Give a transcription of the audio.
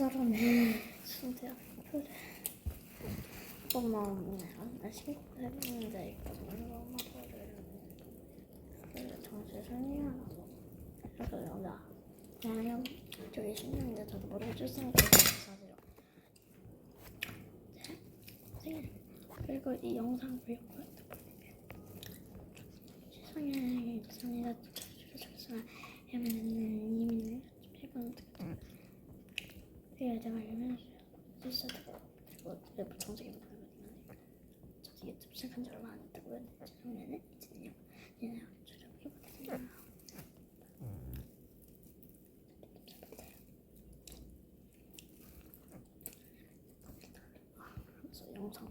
저러면 진짜 그래. 엄마 나 신고 해보는데 이거 엄마를 그래 정신 손이야. 그래서 여자 그냥 저기 신는데 저도 모르고 출생했거든요 사실은. 네. 그리고 이 영상 보려고 세상에 세상에 저저저 하면은 이 그 여자가 알면 진짜 그리고 웹 정책이 못하는 거지만 저도 유튜브 시작한 지 얼마 안 됐다고요 처음에는 이제는요 얘는 조정 해보거든요. 그래서 영상